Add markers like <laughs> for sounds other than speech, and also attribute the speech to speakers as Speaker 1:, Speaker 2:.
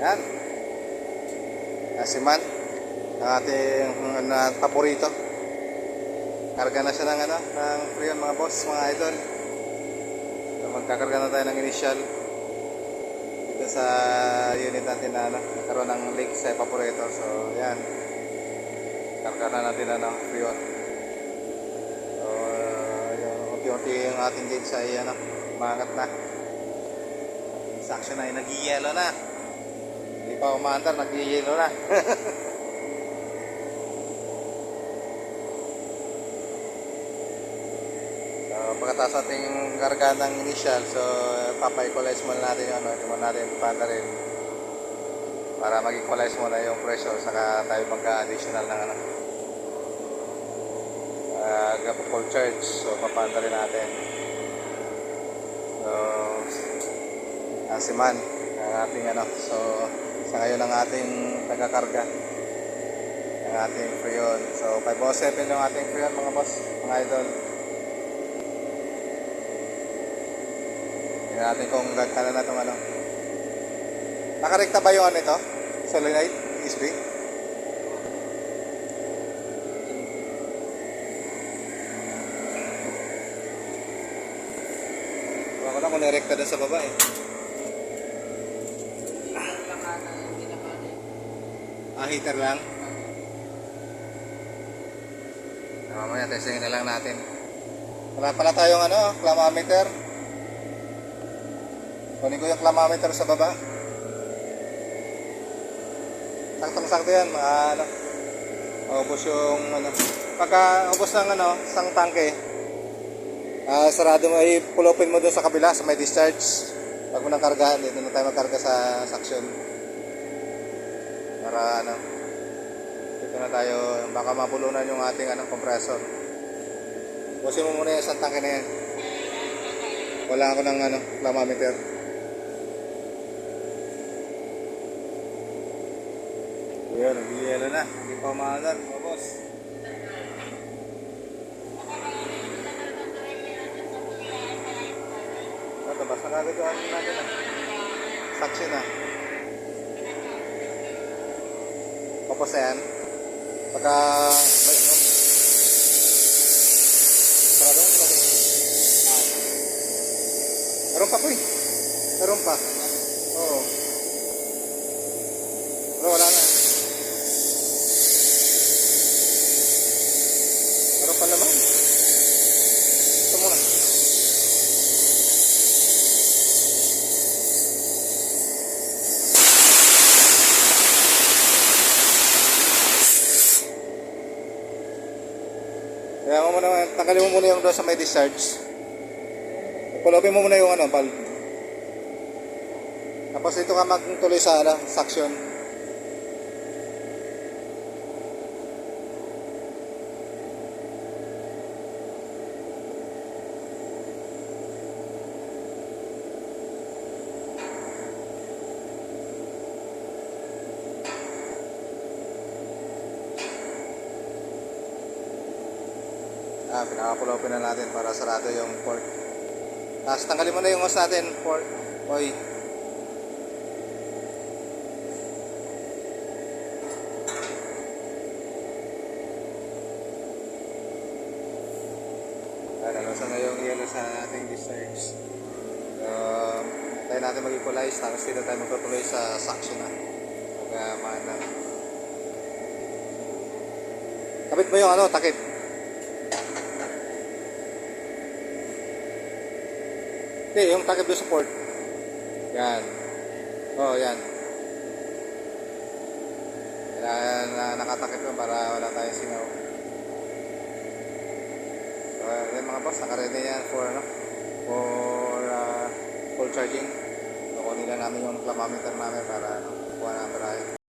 Speaker 1: Yan. Asiman. Ang ating ano, paborito. Karga na siya ng ano, ng freon mga boss, mga idol. So, magkakarga na tayo ng initial dito sa unit natin na ano, nagkaroon ng leak sa evaporator. So, yan. Karga na natin na ng freon. So, uh, yung unti-unti yung ating gauge ay ano, umangat na. Sa action ay nag-yellow na. Pa umaandar, nag-yellow na. <laughs> so, pagkatapos ating karga ng initial, so papa-equalize muna natin yung ano, muna natin panda rin. Para mag-equalize muna yung pressure, saka tayo magka-additional ng ano. Uh, full charge, so papanda rin natin. So, asiman ang ating ano. So, sa ngayon ang ating tagakarga ang ating freon. So, 507 yung ating freon mga boss, mga idol. Tingnan natin kung gagana na itong ano. Nakarekta ba yung ano ito? Solenoid? ESP? Wala ko na kung nirekta dun sa baba eh. Ah, heater lang? Ah, Mamaya testingin na lang natin. Wala pala tayong ano, clamometer. Kunin ko yung clamometer sa baba. Saktong-sakto yan, mga ano. Maubos yung ano. Pagka ubos ng ano, isang tangke, ah sarado mo, ay pulupin mo doon sa kabila, sa may discharge. Pag mo nang kargahan, dito na tayo magkarga sa suction. Para ano, dito na tayo, baka mabulunan yung ating ano, compressor. Busin mo muna yung isang tangke na yan. Wala ako ng ano, thermometer. Yun, nag-yelo na. Hindi pa umaandar, mga boss. Ito, basta ano natin ah. Saksi na. Tapos yan. Pagka... lang. Ah. Meron pa po eh. Meron pa. Oo. Pero wala na. Meron pa naman. Ito muna. Kaya mo muna, tanggalin mo muna yung doon sa may discharge. Pulopin mo muna yung ano, valve. Tapos dito ka magtuloy sa ano, suction. Ah, pinakapulopin na natin para sarado yung port. Tapos tanggalin mo na yung hose natin, port. Oy. Nalusan na yung yellow sa ating discharge. Um, tayo natin mag-equalize, tapos dito tayo magtutuloy sa suction na. Pag uh, Kapit mo yung ano, takip. Hindi, yung takip doon sa port. Yan. Oh, yan. Kailangan na nakatakip mo para wala tayong singaw. So, yan mga boss, nakaready yan for, ano, for uh, full charging. So, kunin lang namin yung thermometer namin para ano, kuha na ang barahe.